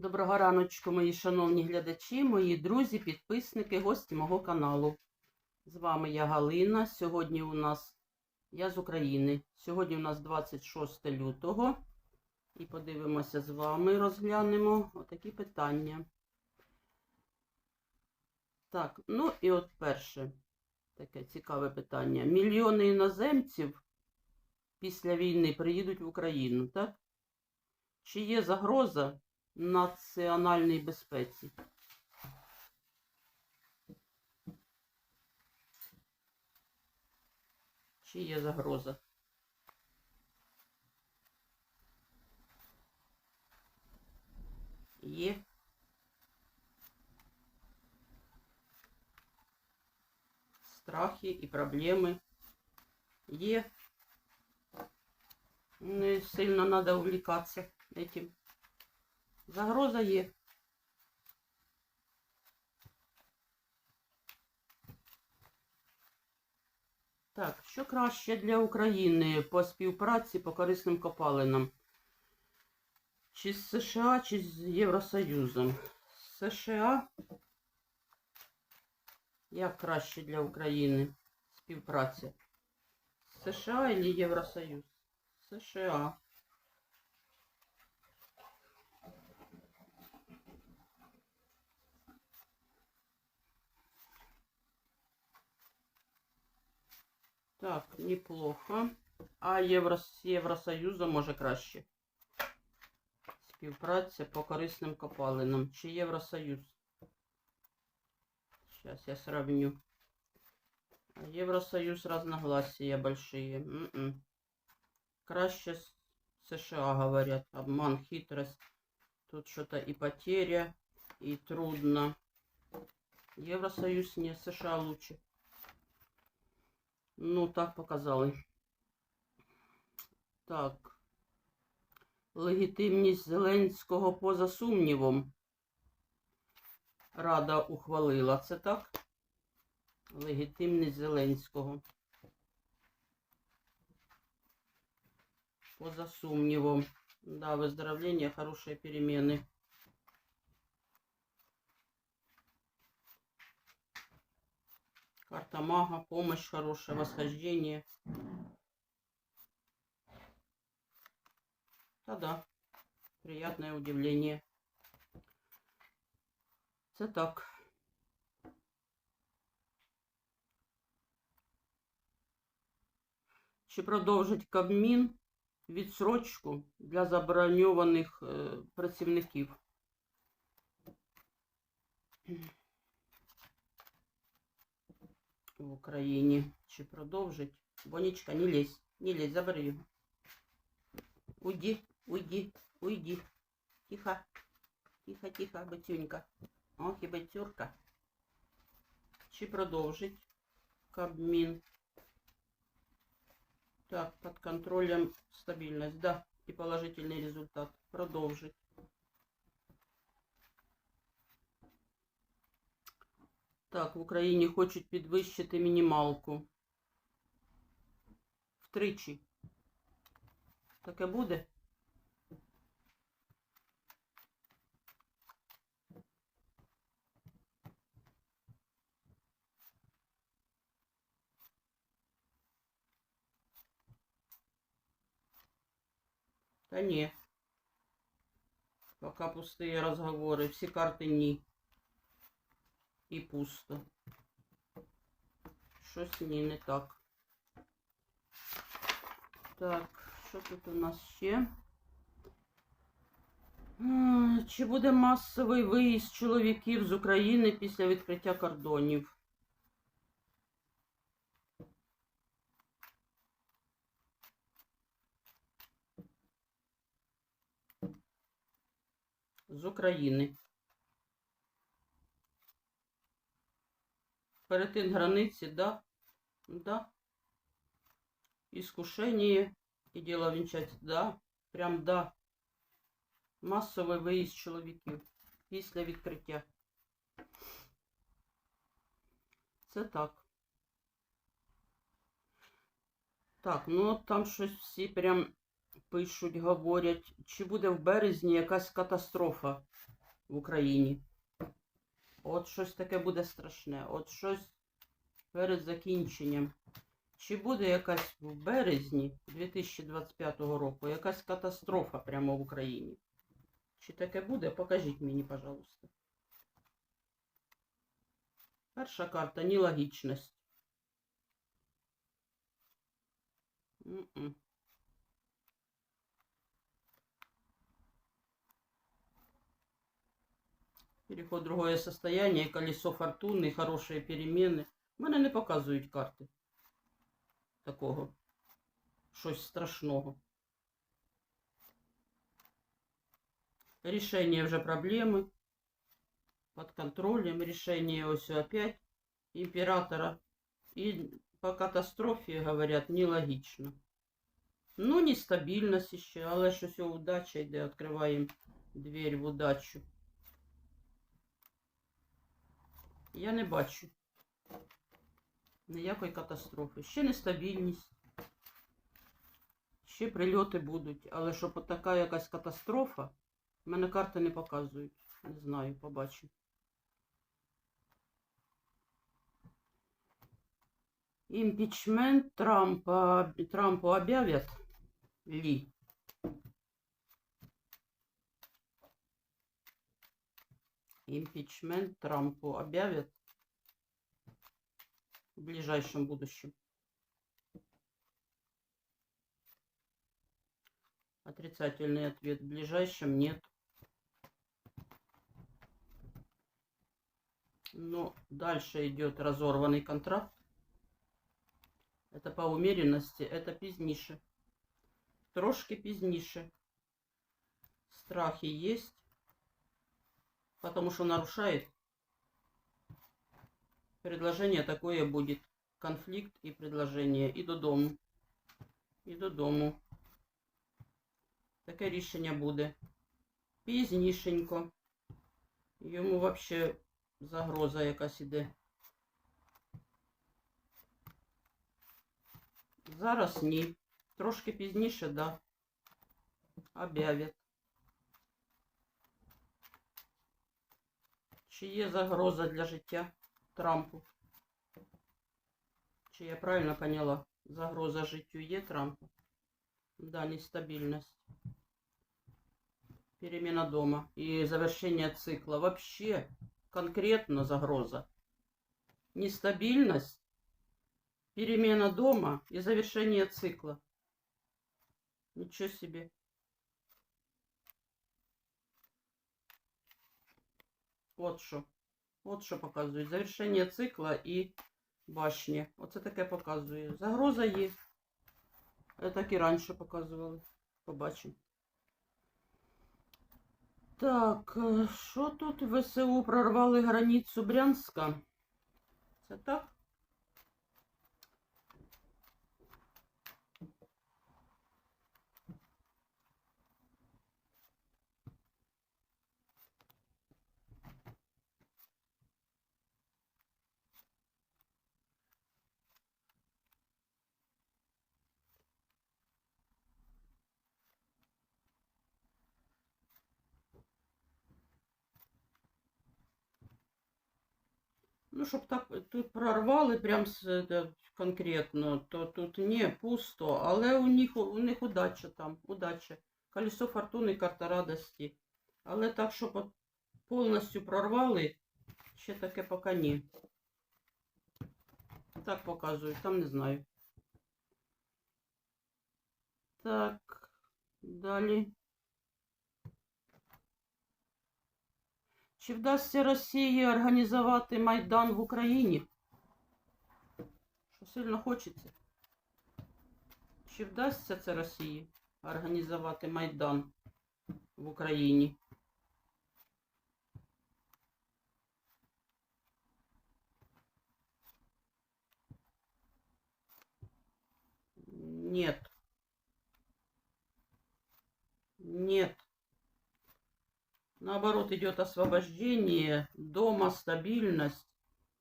Доброго раночку, мої шановні глядачі, мої друзі, підписники, гості мого каналу. З вами я Галина. Сьогодні у нас я з України. Сьогодні у нас 26 лютого. І подивимося з вами, розглянемо отакі питання. Так, ну і от перше таке цікаве питання. Мільйони іноземців після війни приїдуть в Україну, так? Чи є загроза національній безпеці? Чи є загроза? Є. Страхи і проблеми є. Не сильно надо увлекаться этим. Загроза є. Так, що краще для України по співпраці по корисним копалинам? Чи з США, чи з Євросоюзом? США як краще для України співпраця? США или Євросоюз? США. Так, неплохо. А Євро... з Євросоюзом може краще. Співпраця по корисним копалинам. Чи Євросоюз? Сейчас я сравню. А Евросоюз разногласия большие. М-м. Краще с США говорят. Обман, хитрость. Тут что-то и потеря, и трудно. Евросоюз не, США лучше. Ну, так показали. Так. Легітимність Зеленського поза сумнівом. Рада ухвалила. Це так? Легітимність Зеленського. Поза сумнівом. Да, выздоровление, хорошие перемены. Карта мага, помощь хорошая, восхождение. Да-да, приятное удивление. Це так. Чи продовжить Кабмін відсрочку для заброньованих е, працівників? В Україні. Чи продовжить? Бонічка, не лезь, не лезь, забери його. Уйди, уйди, уйди. Тихо, тихо, тихо, бацюнька. Ох, і бацюрка. Чи продовжить Кабмін? Так, под контролем стабильность, да, и положительный результат. Продолжить. Так, в Україні хочуть підвищити мінімалку. Втричі. Таке буде? Та ні. Пока пустые разговоры. Всі карти ні. І пусто. Щось ні, не так. Так, що тут у нас ще? Чи буде масовий виїзд чоловіків з України після відкриття кордонів? З України. Перетин границі, да? Да. Искушение и дело венчать, да. Прям да. Масовий виїзд чоловіків після відкриття. Це так. Так, ну от там щось всі прям пишуть, говорять, чи буде в березні якась катастрофа в Україні. От щось таке буде страшне. От щось перед закінченням. Чи буде якась в березні 2025 року якась катастрофа прямо в Україні? Чи таке буде? Покажіть мені, пожалуйста. Перша карта нелогічність. Переход в другое состояние, колесо фортуни, хороші переміни. Мене не показують карти такого. Щось страшного. Решение вже проблеми. Под контролем. Решение ось опять императора. И по катастрофе, говорят, нелогично. Ну, нестабильность ще, але щось удача йде. Відкриваємо дверь в удачу. Я не бачу ніякої катастрофи. Ще нестабільність. Ще прильоти будуть. Але щоб така якась катастрофа, в мене карти не показують. Не знаю, побачу. Импичмент Трампа, Трампу объявят ли? Импичмент Трампу объявят в ближайшем будущем. Отрицательный ответ. В ближайшем нет. Но дальше идет разорванный контракт. Это по умеренности, это пізніше. Трошки пізніше. Страхи есть. Потому что нарушает. Предложение такое будет. Конфликт и предложение. І додому. І додому. Таке рішення буде. Пізнішенько. Йому вообще загроза якась іде. Зараз ні. Трошки пізніше, да. Об'явять. Чи є загроза для життя Трампу? Чи я правильно поняла? Загроза життю є Трампу? Да, нестабильность. Перемена дома и завершение цикла. Вообще конкретно загроза. Нестабильность, перемена дома и завершение цикла. Ничего себе. От що. От що показує. Завершення цикла і башні. Оце таке показує. Загроза є. Е, Так і раніше показували. Побачимо. Так, е, що тут ВСУ прорвали границю Брянська? Це так? Ну, щоб так тут прорвали прям конкретно, то тут не пусто, але у них, у них удача там, удача. Колесо фортуни, карта радості. Але так, щоб повністю прорвали, ще таке поки ні. Так показують, там не знаю. Так, далі. Чи вдасться Росії організувати Майдан в Україні? Що сильно хочеться? Чи вдасться це Росії організувати Майдан в Україні? Нет. Нет. Наоборот, идет освобождение, дома стабильность,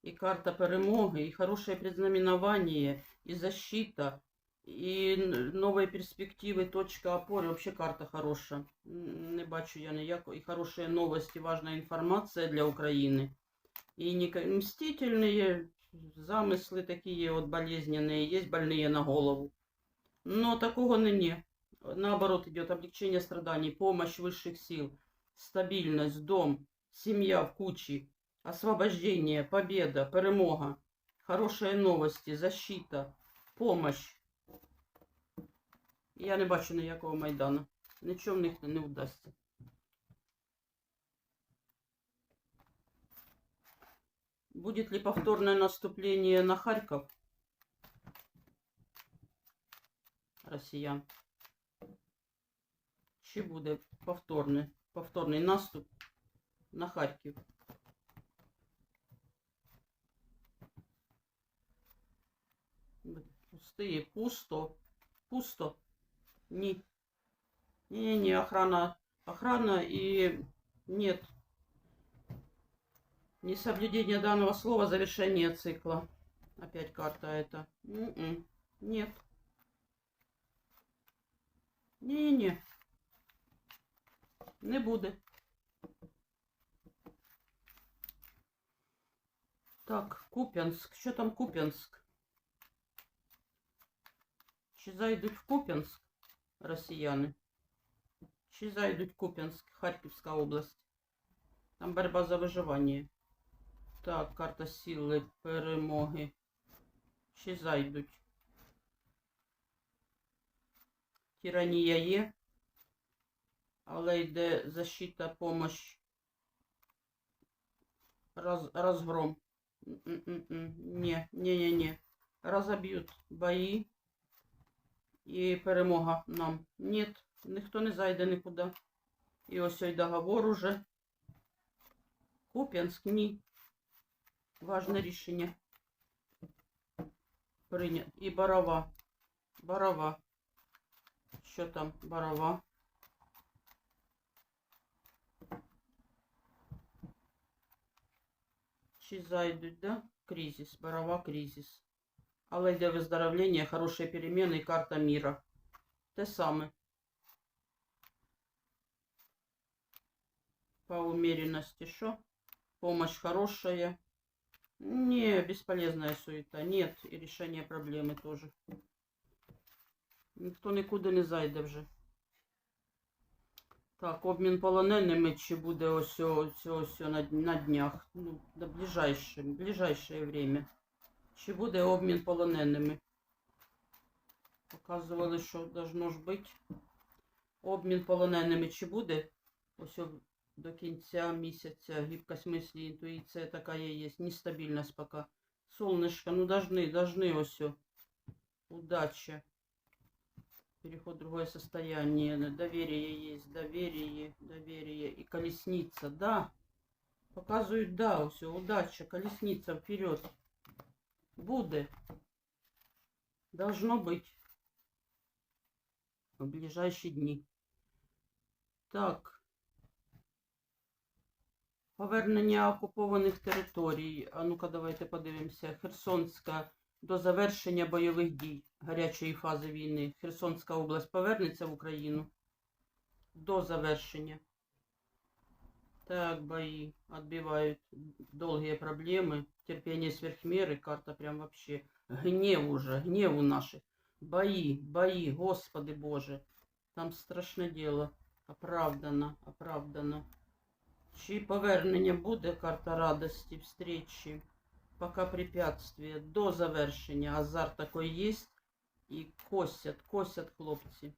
и карта перемоги, и хорошее предзнаменование, и защита, І н- нові перспективи, точка опори, вообще карта хороша. М, Не бачу я ніякої. І хороші новості, важна інформація для України. І не ка- мстительные замыслы такие вот болезненные, есть больные на голову. Но такого не не. Наоборот, идет облегчение страданий, помощь высших сил, стабильность, дом, семья в куче, освобождение, победа, перемога, хорошие новости, защита, помощь. Я не бачу ніякого Майдану. Нічого в них не вдасться. Будет ли повторное наступление на Харьков? Росіян. Чи буде повторний, Повторний наступ на Харків? Пустые, пусто, пусто. Ні. Не-не-не, охрана, охрана и нет. Несоблюдение данного слова завершение цикла. Опять карта это. М-м. Нет. Не-не. Не буде. Так, Куп'янськ. Що там Куп'янськ? Чи зайдуть в Куп'янськ росіяни? Чи зайдуть в Куп'янськ, Харківська область? Там боротьба за виживання. Так, карта сили, перемоги. Чи зайдуть? Тиранія є. Але йде защита, помощь. Раз, разгром. М-м-м. Не, не, не, не. Разоб'ють бої. І перемога нам. Нет, ніхто не зайде нікуди. І ось ой договор уже. Куп'янськ, ні. Важне рішення. Прийнят. І Барова. Барова. Що там? Барова. Чи зайдуть, да? Кризис. Барова, кризис. Але йде виздоровлення, хороші переміни і карта міра. Те саме. По умеренности что? Помощь хорошая. Не, бесполезная суета. Нет, и решение проблемы тоже. Ніхто нікуди не зайде вже. Так, обмін полоненими чи буде ось ось ось на, на днях. Ну, до ближайше, ближайшее время. Чи буде обмін полоненими? Показували, що должно ж бути. Обмін полоненими чи буде? Ось о- до кінця місяця гибкость мислі, інтуїція така є, нестабільність пока. Солнышко, ну должны, должны ось. о. Удача. Переход в другое состояние. Доверие есть, доверие, доверие. И колесница, да. Показывают, да, все, удача, колесница вперед. Буде. Должно быть. В ближайшие дни. Так. Повернення окупованих територій. А ну-ка, давайте подивимося. Херсонська до завершення бойових дій гарячої фази війни. Херсонська область повернеться в Україну до завершення. Так, бои отбивают долгие проблемы, терпение сверхмеры, карта прям вообще гнев уже, гневу наши. Бои, бои, Господи Боже, там страшне дело, оправдано, оправдано. Чи повернення буде карта радості, встречі, пока препятствие, до завершення, азарт такой есть, И косят, косят хлопцы.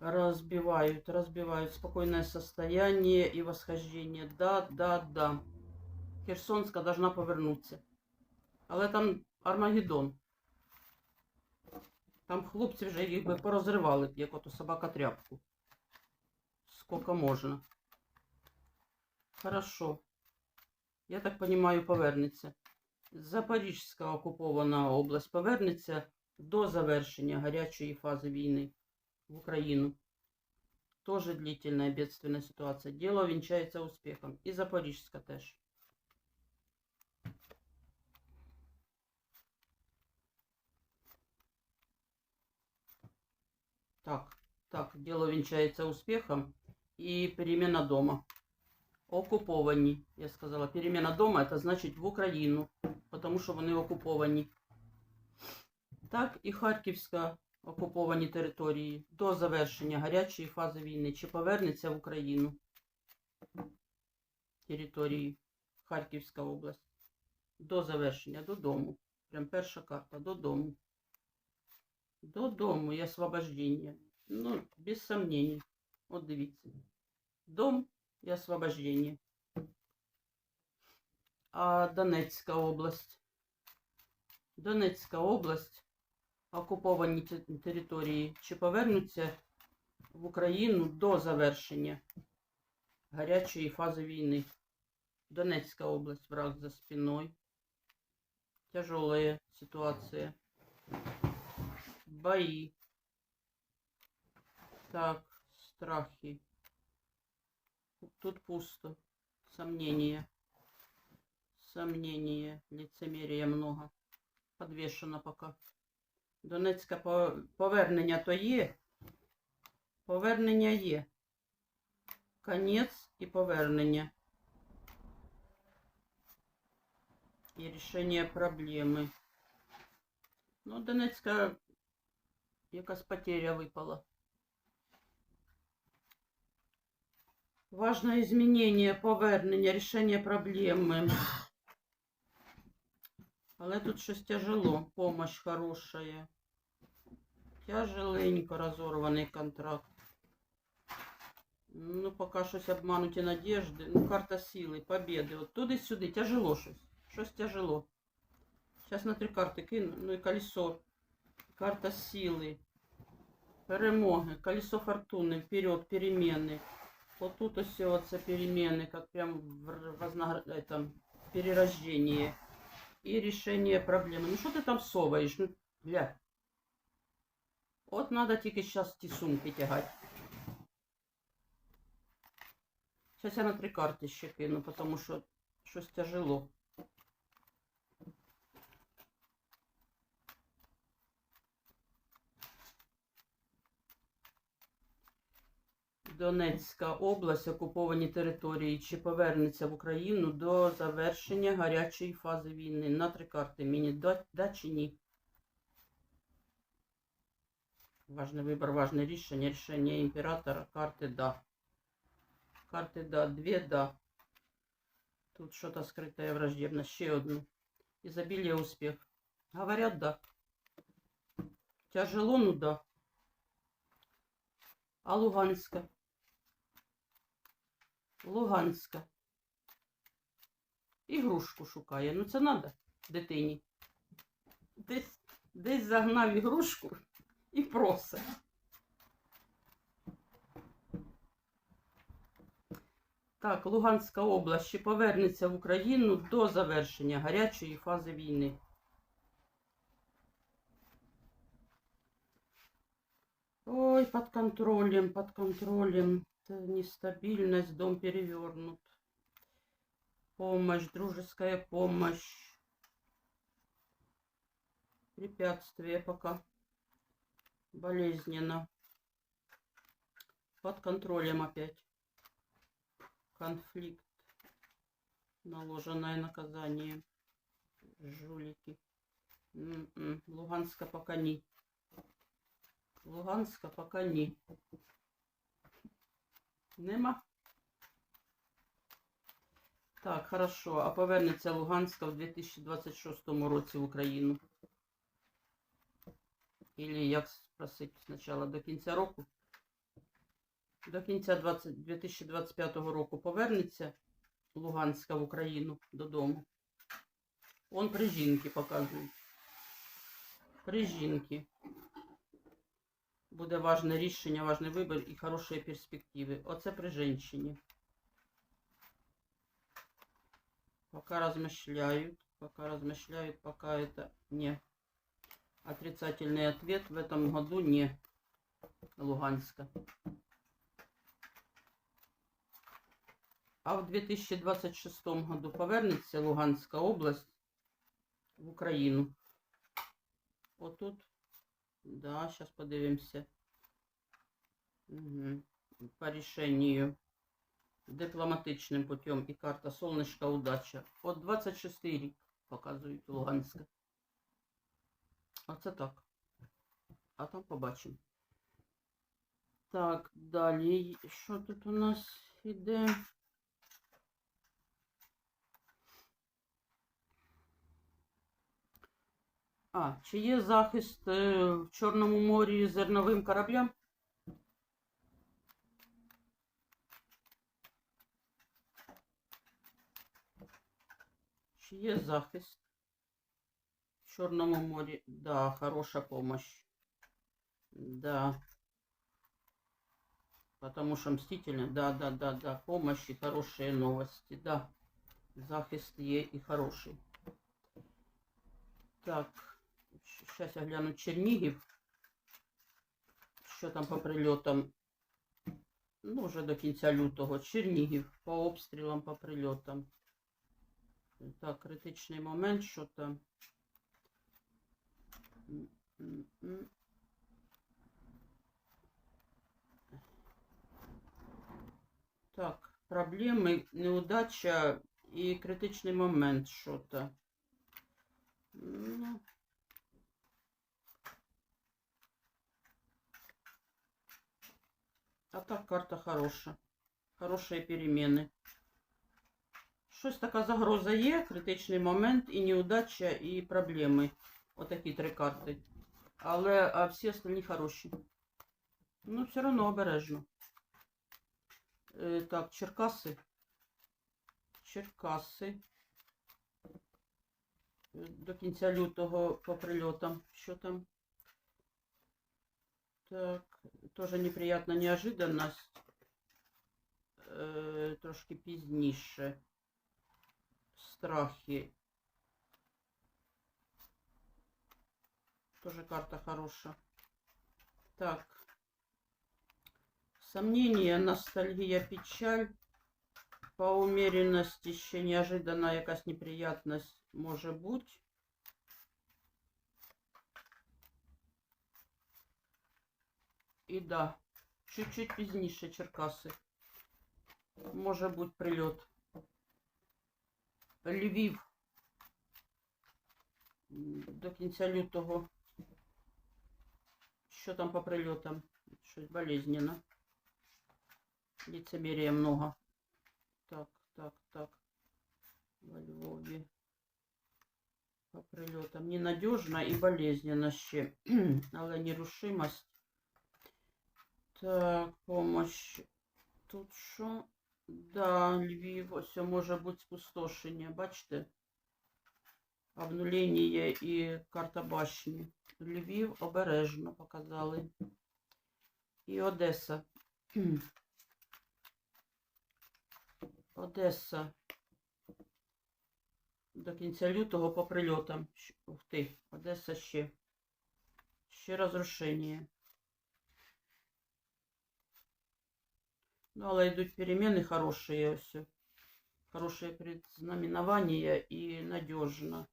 Разбивают, разбивают спокойное состояние и восхождение. Да, да, да. Херсонська должна повернутися. Але там Армагеддон. Там хлопці вже їх би порозривали б, як ото собака тряпку. Сколько можна. Хорошо. Я так понимаю, повернеться. Запорізька окупована область повернеться до завершення гарячої фази війни в Украину. Тоже длительная бедственная ситуация. Дело венчается успехом. И Запорижска теж. Так, так, дело венчается успехом. И перемена дома. Окуповані, я сказала. Перемена дома это значить в Україну, тому що вони окуповані. Так, і Харківська окуповані території до завершення гарячої фази війни. Чи повернеться в Україну території Харківська область? До завершення, додому. Прям перша карта, додому. Додому і освобождення. Ну, без сомнений. От дивіться. Дом і освобождення. А Донецька область. Донецька область. Окуповані території. Чи повернуться в Україну до завершення гарячої фази війни? Донецька область, враг за спиной. Тяжелая ситуация. Бои. Так, страхи. Тут пусто. Сомнения. Сомнения. Лицемерия много. Подвешено пока. Донецька повернення то є. Повернення є. Конець і повернення. І рішення проблеми. Ну, Донецька якась потеря випала. Важное изменение, повернення, рішення проблеми. Але тут щось тяжело. Помощь хорошая. Тяжеленько розорваний контракт. Ну, поки щось обмануті надежди. Ну, карта сили, победи. От туди-сюди. Тяжело щось. Щось тяжело. Зараз на три карти кину. Ну і колесо. Карта сили. Перемоги. Колесо фортуни. Вперед, перемены. Вот тут все вот це перемены, как прям в р- вознагр... этом, перерождение. И решение проблемы. Ну что ты там соваешь? Ну, гля. От надо тільки сейчас ті сумки тягати. Сейчас я на три карти ще кину, потому що щось тяжело. Донецька область, окуповані території, чи повернеться в Україну до завершення гарячої фази війни. На три карти мені да чи ні? Важний вибір, важне рішення. Рішення імператора. Карти да. Карти да. Дві да. Тут что-то скрытая враждебность. Ще одну. Изобилие успех. Говорят да. Тяжело, ну да. А Луганська? Луганська. Ігрушку шукає. Ну це надо дитині. Десь, десь загнав ігрушку і просить. Так, Луганська область ще повернеться в Україну до завершення гарячої фази війни. Ой, под контролем, под контролем. Нестабильность, дом перевернут. Помощь, дружеская помощь. Препятствие пока. Болезненно. Под контролем опять. Конфликт. Наложенное наказание. Жулики. Луганска пока не. Луганська поки ні. Нема. Так, хорошо. А повернеться Луганська в 2026 році в Україну. Или як спросити спочатку до кінця року? До кінця 20, 2025 року повернеться Луганська в Україну додому. Он при жінки показують. При жінки буде важне рішення, важний вибір і хороші перспективи. Оце при жінці. Пока размышляют, пока размышляют, пока это не отрицательный ответ в этом году не Луганска. А в 2026 году повернется Луганская область в Украину. Вот тут Да, сейчас подивимося. Угу. По решению дипломатичним путем і карта Сонечка удача. От 26 рік показують Луганська. Оце так. А там побачимо. Так, далі. Що тут у нас іде? А, чи є захист е, в Чорному морі зерновим кораблям? Чи є захист в Чорному морі? Да, хороша помощь. Да. Потому что мстительно. Да, да, да, да. Помощь и хорошие новости. Да. Захист є і хороший. Так. Сейчас я гляну Чернігів. Що там по прильотам? Ну, вже до кінця лютого. Чернігів. По обстрілам, по прильотам. Так, критичний момент, що там. Так, проблеми, неудача і критичний момент що-то. Ну. А так карта хороша. Хороші переміни. Щось така загроза є, критичний момент, і неудача, і проблеми. Отакі три карти. Але а всі остальні хороші. Ну, все одно обережно. Е, так, Черкаси. Черкаси. До кінця лютого по прильотам. Що там? Так, тоже неприятна неожиданность. Е, трошки пізніше. Страхи. Тоже карта хорошая. Так. Сомнения, ностальгия, печаль. По умеренности ще неожиданна якась неприятность може бути. І да, чуть-чуть пізніше Черкаси. Може бути прильот. Львів. До кінця лютого. Що там по прильотам? Щось болезненно. Лицемерия много. Так, так, так. Во Львові. По прильотам. Ненадежно і болезненно ще. Але нерушимость. Так, помощь. Тут що? Да, Львів, ось може бути спустошення. Бачите? Обнулення і карта башні. Львів обережно показали. І Одеса. Одеса. До кінця лютого по прильотам. Ух ти, Одеса ще. Ще розрушення. Ну, але йдуть переміни хороші ось. Хороше предзнаменування і надіжно.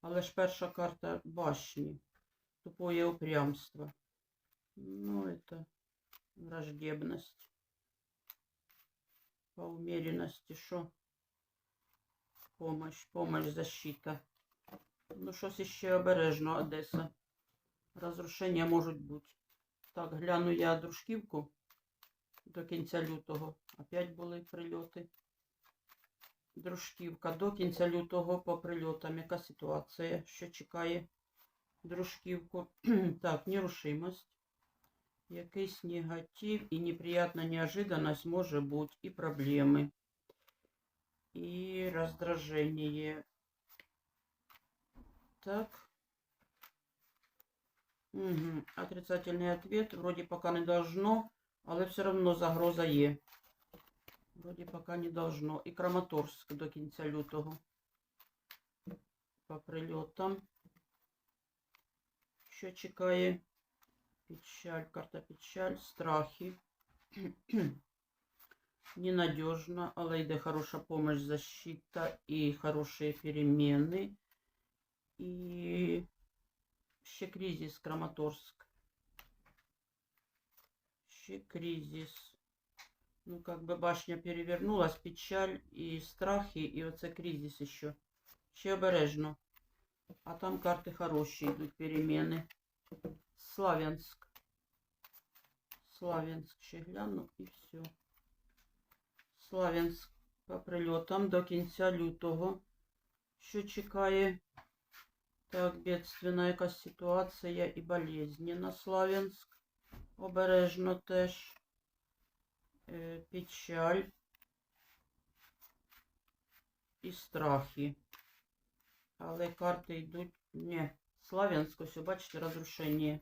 Але ж перша карта башні. Тупое упрямство. Ну, это враждебность. По умеренности, що? Помощь, помощь, защита. Ну, щось іще обережно, Одеса. Розрушення можуть бути. Так, гляну я дружківку до кінця лютого. Опять були прильоти. Дружківка до кінця лютого по прильотам. Яка ситуація? Що чекає дружківку? так, нерушимость. Якийсь негатив і неприятна неожиданность може бути, і проблеми, і раздражение. Так. Угу. Отрицательный ответ. Вроде пока не должно, але все равно загроза є. Вроді пока не должно. І Краматорськ до кінця лютого. По прильотам. Що чекає? Печаль, карта печаль, страхи. Ненадежно, але йде хороша помощь, защита і хороші переміни. І ще кризис Краматорськ. Ще кризис. Ну, как бы башня перевернулась, печаль і страхи, і оце кризис ще. Ще обережно. А там карти хороші йдуть переміни. Славянськ. Славянськ ще гляну і все. Славянськ по прильотам до кінця лютого. Що чекає? Так, бедственна якась ситуація і болезні на Славянськ. Обережно теж. Е, печаль і страхи. Але карти йдуть. Ні, Славянськ, ось, бачите, розрушення.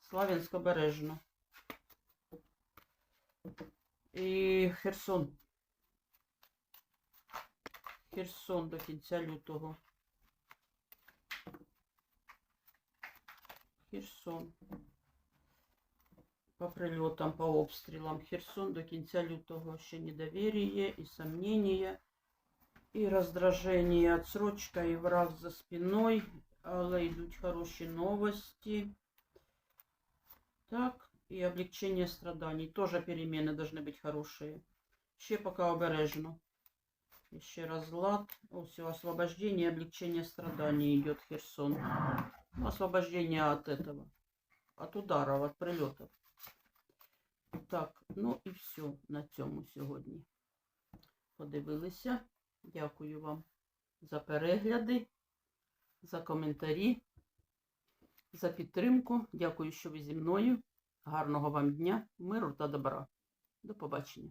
Славянськ обережно. І Херсон. Херсон до кінця лютого. Херсон. По прильотам, по обстрілам. Херсон до кінця лютого ще недоверие і сомнения, і раздражение, отсрочка, і враг за спиной. Але йдуть хороші новості. Так, і облегчение страданий. Тоже перемены должны быть хорошие. Ще пока обережно. Еще разлад. О, все, освобождение, облегчение страданий идет Херсон. Ну, освобождение от этого. От ударов, от прильотів. Так, ну і все на цьому сьогодні. Подивилися. Дякую вам за перегляди, за коментарі, за підтримку. Дякую, що ви зі мною. Гарного вам дня, миру та добра. До побачення.